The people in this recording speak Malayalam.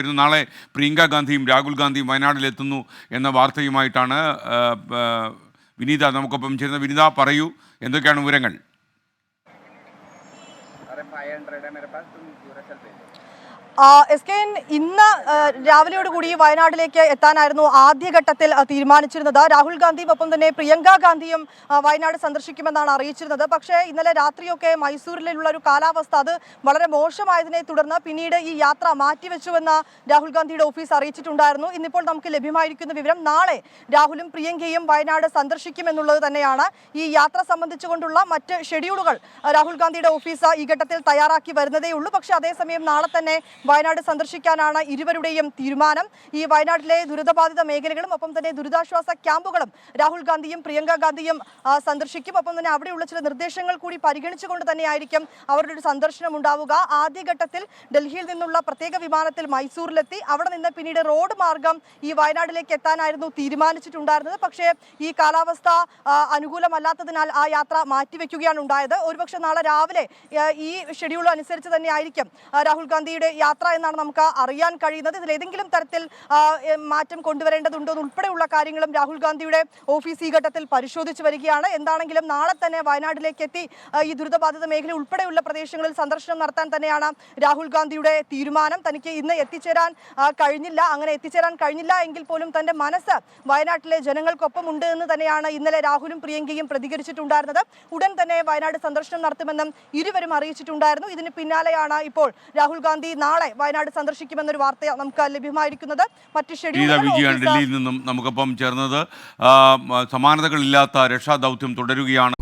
വരുന്നു. നാളെ പ്രിയങ്ക ഗാന്ധിയും രാഹുൽ ഗാന്ധിയും വയനാട്ടിലെത്തുന്നു എന്ന വാർത്തയുമായിട്ടാണ് വിനീത നമുക്കൊപ്പം ചേരുന്ന വിനീത പറയൂ എന്തൊക്കെയാണ് വിവരങ്ങൾ എസ് കെ എൻ ഇന്ന് രാവിലെയോട് രാവിലെയോടുകൂടി വയനാട്ടിലേക്ക് എത്താനായിരുന്നു ആദ്യഘട്ടത്തിൽ തീരുമാനിച്ചിരുന്നത്. രാഹുൽ ഗാന്ധിയും ഒപ്പം തന്നെ പ്രിയങ്ക ഗാന്ധിയും വയനാട് സന്ദർശിക്കുമെന്നാണ് അറിയിച്ചിരുന്നത്. പക്ഷേ ഇന്നലെ രാത്രിയൊക്കെ മൈസൂരിലുള്ള ഒരു കാലാവസ്ഥ അത് വളരെ മോശമായതിനെ തുടർന്ന് പിന്നീട് ഈ യാത്ര മാറ്റിവെച്ചുവെന്ന് രാഹുൽ ഗാന്ധിയുടെ ഓഫീസ് അറിയിച്ചിട്ടുണ്ടായിരുന്നു. ഇന്നിപ്പോൾ നമുക്ക് ലഭ്യമായിരിക്കുന്ന വിവരം നാളെ രാഹുലും പ്രിയങ്കയും വയനാട് സന്ദർശിക്കുമെന്നുള്ളത് തന്നെയാണ് ഈ യാത്ര സംബന്ധിച്ചുകൊണ്ടുള്ള മറ്റ് ഷെഡ്യൂളുകൾ രാഹുൽ ഗാന്ധിയുടെ ഓഫീസ് ഈ ഘട്ടത്തിൽ തയ്യാറാക്കി വരുന്നതേ ഉള്ളൂ. പക്ഷേ അതേസമയം നാളെ തന്നെ വയനാട് സന്ദർശിക്കാനാണ് ഇരുവരുടെയും തീരുമാനം. ഈ വയനാട്ടിലെ ദുരിതബാധിത മേഖലകളും ഒപ്പം തന്നെ ദുരിതാശ്വാസ ക്യാമ്പുകളും രാഹുൽ ഗാന്ധിയും പ്രിയങ്ക ഗാന്ധിയും സന്ദർശിക്കും. ഒപ്പം തന്നെ അവിടെയുള്ള ചില നിർദ്ദേശങ്ങൾ കൂടി പരിഗണിച്ചുകൊണ്ട് തന്നെയായിരിക്കും അവരുടെ ഒരു സന്ദർശനം ഉണ്ടാവുക. ആദ്യഘട്ടത്തിൽ ഡൽഹിയിൽ നിന്നുള്ള പ്രത്യേക വിമാനത്തിൽ മൈസൂരിലെത്തി. അവിടെ നിന്ന് പിന്നീട് റോഡ് മാർഗം ഈ വയനാട്ടിലേക്ക് എത്താനായിരുന്നു തീരുമാനിച്ചിട്ടുണ്ടായിരുന്നത്. പക്ഷേ ഈ കാലാവസ്ഥ അനുകൂലമല്ലാത്തതിനാൽ ആ യാത്ര മാറ്റിവെക്കുകയാണ് ഉണ്ടായത്. ഒരുപക്ഷെ നാളെ രാവിലെ ഈ ഷെഡ്യൂൾ അനുസരിച്ച് തന്നെ ആയിരിക്കും രാഹുൽ ഗാന്ധിയുടെ യാത്ര എന്നാണ് നമുക്ക് അറിയാൻ കഴിയുന്നത്. ഇതിൽ ഏതെങ്കിലും തരത്തിൽ മാറ്റം കൊണ്ടുവരേണ്ടതുണ്ടോ ഉൾപ്പെടെയുള്ള കാര്യങ്ങളും രാഹുൽ ഗാന്ധിയുടെ ഓഫീസ് ഈ ഘട്ടത്തിൽ പരിശോധിച്ചു വരികയാണ്. എന്താണെങ്കിലും നാളെ തന്നെ വയനാട്ടിലേക്ക് എത്തി ഈ ദുരിതബാധിത മേഖല ഉൾപ്പെടെയുള്ള പ്രദേശങ്ങളിൽ സന്ദർശനം നടത്താൻ തന്നെയാണ് രാഹുൽ ഗാന്ധിയുടെ തീരുമാനം. തനിക്ക് ഇന്ന് എത്തിച്ചേരാൻ കഴിഞ്ഞില്ല. അങ്ങനെ എത്തിച്ചേരാൻ കഴിഞ്ഞില്ല എങ്കിൽ പോലും തന്റെ മനസ്സ് വയനാട്ടിലെ ജനങ്ങൾക്കൊപ്പം ഉണ്ട് എന്ന് തന്നെയാണ് ഇന്നലെ രാഹുലും പ്രിയങ്കയും പ്രതികരിച്ചിട്ടുണ്ടായിരുന്നത്. ഉടൻ തന്നെ വയനാട് സന്ദർശനം നടത്തുമെന്നും ഇരുവരും അറിയിച്ചിട്ടുണ്ടായിരുന്നു. ഇതിന് പിന്നാലെയാണ് ഇപ്പോൾ രാഹുൽ ഗാന്ധി നാളെ വയനാട് സന്ദർശിക്കുമെന്നൊരു വാർത്ത നമുക്ക് ലഭ്യമായിരിക്കുന്നത്. മറ്റ് ഷെഡ്യൂൾ ഡൽഹിയിൽ നിന്നും നമുക്കൊപ്പം ചേർന്നത്. സമാനതകളില്ലാത്ത സമാനതകളില്ലാത്ത രക്ഷാദൗത്യം തുടരുകയാണ്.